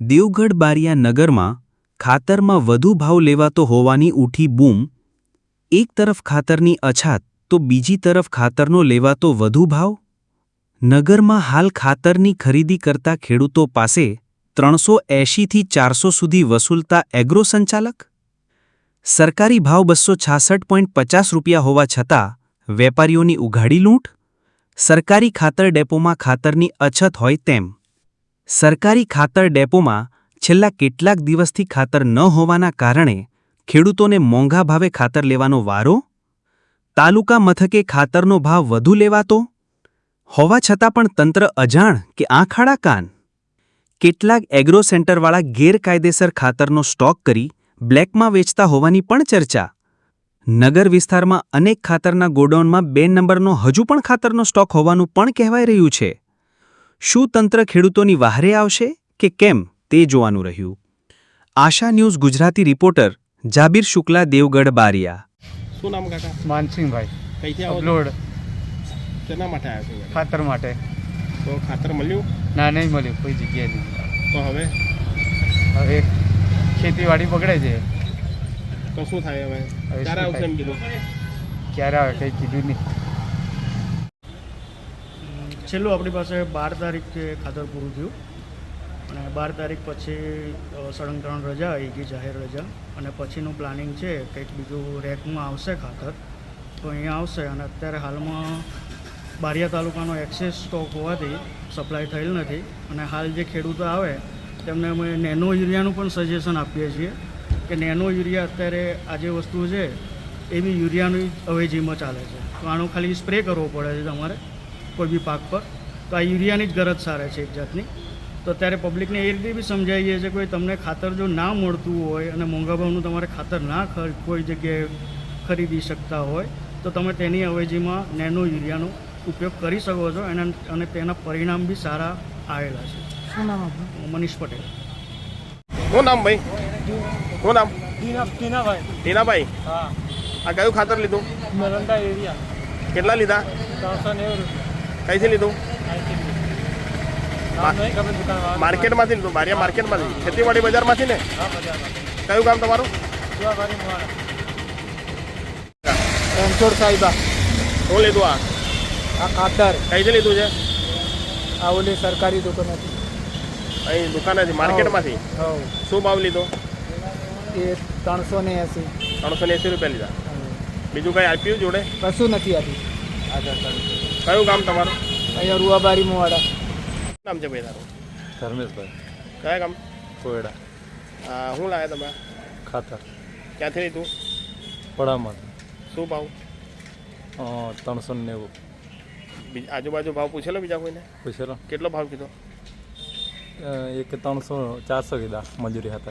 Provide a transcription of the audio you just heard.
દેવગઢ બારિયા નગરમાં ખાતરમાં વધુ ભાવ લેવાતો હોવાની ઉઠી બૂમ. એક તરફ ખાતરની અછાત, તો બીજી તરફ ખાતરનો લેવાતો વધુ ભાવ? નગરમાં હાલ ખાતરની ખરીદી કરતા ખેડૂતો પાસે ત્રણસો એંશીથી ચારસો સુધી વસૂલતા એગ્રો સંચાલક? સરકારી ભાવ બસો છાસઠ પોઈન્ટ પચાસ રૂપિયા હોવા છતાં વેપારીઓની ઉઘાડી લૂંટ? સરકારી ખાતર ડેપોમાં ખાતરની અછત હોય તેમ સરકારી ખાતર ડેપોમાં છેલ્લા કેટલાક દિવસથી ખાતર ન હોવાના કારણે ખેડૂતોને મોંઘા ભાવે ખાતર લેવાનો વારો? તાલુકા મથકે ખાતરનો ભાવ વધુ લેવાતો? હોવા છતાં પણ તંત્ર અજાણ કે આંખ આડા કાન? કેટલાક એગ્રો સેન્ટરવાળા ગેરકાયદેસર ખાતરનો સ્ટોક કરી બ્લેકમાં વેચતા હોવાની પણ ચર્ચા? નગર વિસ્તારમાં અનેક ખાતરના ગોડાઉનમાં બે નંબરનો હજુ પણ ખાતરનો સ્ટોક હોવાનું પણ કહેવાઈ રહ્યું છે. શું તંત્ર ખેડૂતોની વાહરે આવશે કે કેમ તે જોવાનું રહ્યું. Asha news Gujarati reporter Jabir Shukla Devgadh Baria. શું નામ કાકા? માનસિંહભાઈ. કઈથી આવો છો? અપલોડ. શેના માટે આવ્યા છે ખાતર માટે. તો ખાતર મળ્યું? ના નહીં મળ્યું. કોઈ જગ્યાએ નહીં તો હવે? હવે ખેતીવાડી બગડે છે. તો શું થાય હવે? હવે ક્યારે આવશે એમ કીધું? ક્યારે આવે કંઈ કીધું નહીં. છેલ્લું આપણી પાસે બાર તારીખે ખાતર પૂરું થયું. અને બાર તારીખ પછી સળંગ ત્રણ રજા આવી ગઈ જાહેર રજા. અને પછીનું પ્લાનિંગ છે, કંઈક બીજું રેકમાં આવશે ખાતર. તો અહીંયા આવશે અને અત્યારે હાલમાં બારિયા તાલુકાનો એક્સેસ સ્ટોક હોવાથી સપ્લાય થયેલ નથી. અને હાલ જે ખેડૂતો આવે, તેમને અમે નેનો યુરિયાનું પણ સજેશન આપીએ છીએ કે નેનો યુરિયા અત્યારે આ જે વસ્તુ છે, એ બી યુરિયાની અવેજીમાં ચાલે છે. તો આનો ખાલી સ્પ્રે કરવો પડે છે તમારે. કોઈ બી પાક પર. તો આ યુરિયાની જ ગરજ સારે છે એક જાતની. તો ત્યારે પબ્લિકને એ રીતે બી સમજાવીએ છીએ કે ભાઈ તમને ખાતર જો ના મળતું હોય અને મોંઘા ભાવનું તમારે ખાતર ના ખ કોઈ જગ્યાએ ખરીદી શકતા હોય તો તમે તેની અવેજીમાં નેનો યુરિયાનો ઉપયોગ કરી શકો છો અને અને તેના પરિણામ બી સારા આવેલા છે. શું નામ આપણું મનીષ પટેલ. શું નામ ભાઈ? શું નામ? ટીના ટીનાભાઈ. ટીનાભાઈ? હા. આ કયું ખાતર લીધું? મરંડા એરિયા કેટલા લીધા? ત્રણસો નેવું રૂપિયા. કઈથી લીધું? માર્કેટમાંથી લીધું બારિયા માર્કેટમાંથી. ખેતીવાડી બજારમાંથી ને? કયું ગામ તમારું? રણછોડ સાહેબા. શું લીધું આ? આ ખાતર. કઈથી લીધું છે? આ ઓલી સરકારી દુકાન હતી અહીં દુકાનેથી માર્કેટમાંથી? હવ શું ભાવ લીધો? એ ત્રણસો ને એંસી. ત્રણસો ને એંસી રૂપિયા લીધા. બીજું કંઈ આપ્યું જોડે? કશું નથી આપ્યું. કયું ગામ તમારું? અહીંયા રૂવાબારી મોવાડા. શું નામ છે ભાઈ તારું? ધર્મેશભાઈ. કયા ગામ? કોયડા. આ શું લાવ્યા તમે? ખાતર. ક્યાંથી લીધું? પડામાં. શું ભાવ? ત્રણસો નેવું. બીજ- આજુબાજુ ભાવ પૂછેલો બીજા કોઈને? પૂછેલો. કેટલો ભાવ કીધો? એક ત્રણસો ચારસો કીધા મજૂરી હતા